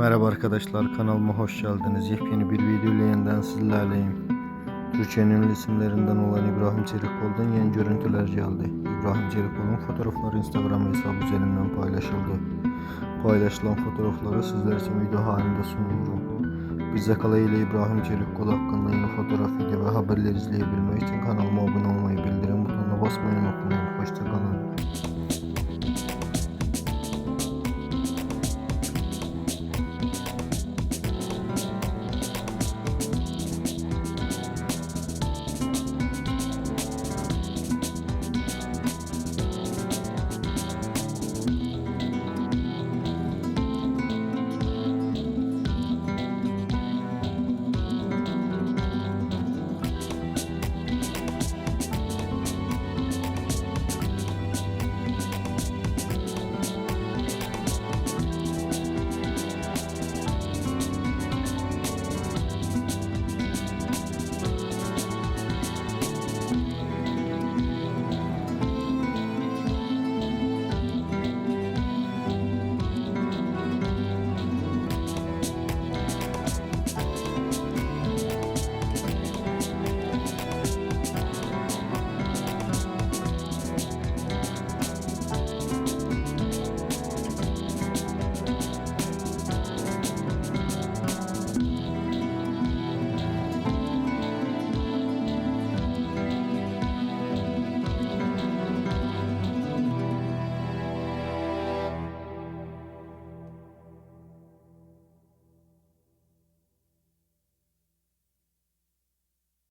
Merhaba arkadaşlar kanalıma hoş geldiniz. Yepyeni bir video ile yeniden sizlerleyim. Türkiye'nin isimlerinden olan İbrahim Çelikol'dan yeni görüntüler geldi. İbrahim Çelikol'un fotoğrafları Instagram hesabı üzerinden paylaşıldı. Paylaşılan fotoğrafları sizler için video halinde sunuyorum. Biz Yakala ile İbrahim Çelikkol hakkında yeni fotoğraf, video ve haberler izleyebilmek için kanalıma abone olmayı, bildirim butonuna basmayı unutmayın. Hoşçakalın.